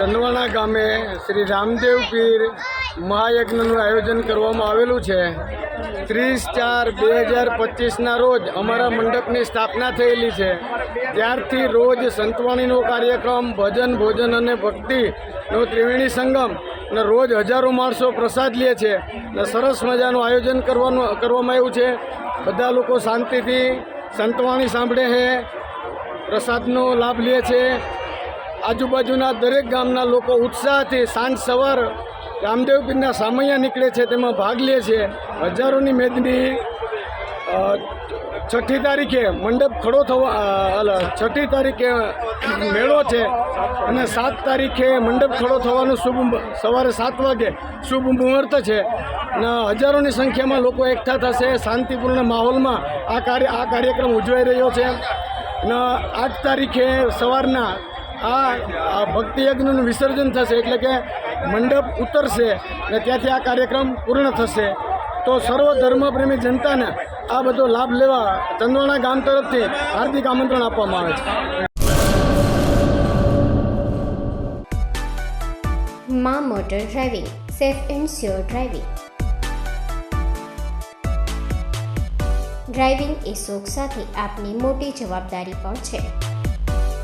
ચંદવાણા ગામે શ્રી રામદેવ પીર મહાયજ્ઞનું આયોજન કરવામાં આવેલું છે. ત્રીસ ચાર બે હજાર પચીસના રોજ અમારા મંડપની સ્થાપના થયેલી છે. ત્યારથી રોજ સંતવાણીનો કાર્યક્રમ, ભજન, ભોજન અને ભક્તિનો ત્રિવેણી સંગમ ને રોજ હજારો માણસો પ્રસાદ લે છે. ને સરસ મજાનું આયોજન કરવાનું, કરવામાં આવ્યું છે. બધા લોકો શાંતિથી સંતવાણી સાંભળે છે. પ્રસાદનો લાભ લે છે. આજુબાજુના દરેક ગામના લોકો ઉત્સાહથી સાંજ સવાર રામદેવ પીરના સામૈયા નીકળે છે, તેમાં ભાગ લે છે. હજારોની મેદની છઠ્ઠી તારીખે મંડપ ખડો થવા છઠ્ઠી તારીખે મેળો છે અને સાત તારીખે મંડપ ખડો થવાનું શુભ, સવારે સાત વાગે શુભ મુહૂર્ત છે. અને હજારોની સંખ્યામાં લોકો એકઠા થશે, શાંતિપૂર્ણ માહોલમાં આ કાર્ય, આ કાર્યક્રમ ઉજવાઈ રહ્યો છે. અને આઠ તારીખે સવારના આ ભક્તિ યજ્ઞનું વિસર્જન થશે એટલે કે મંડપ ઉતરશે ને ત્યાંથી આ કાર્યક્રમ પૂર્ણ થશે. તો સર્વ ધર્મપ્રેમી જનતાને આ બધો લાભ લેવા ચંદવાણા ગામ તરફથી હાર્દિક આમંત્રણ આપવામાં આવે છે. મા motor driving, safe and sure driving. Driving એ શોખ સાથે આપની મોટી જવાબદારી પણ છે.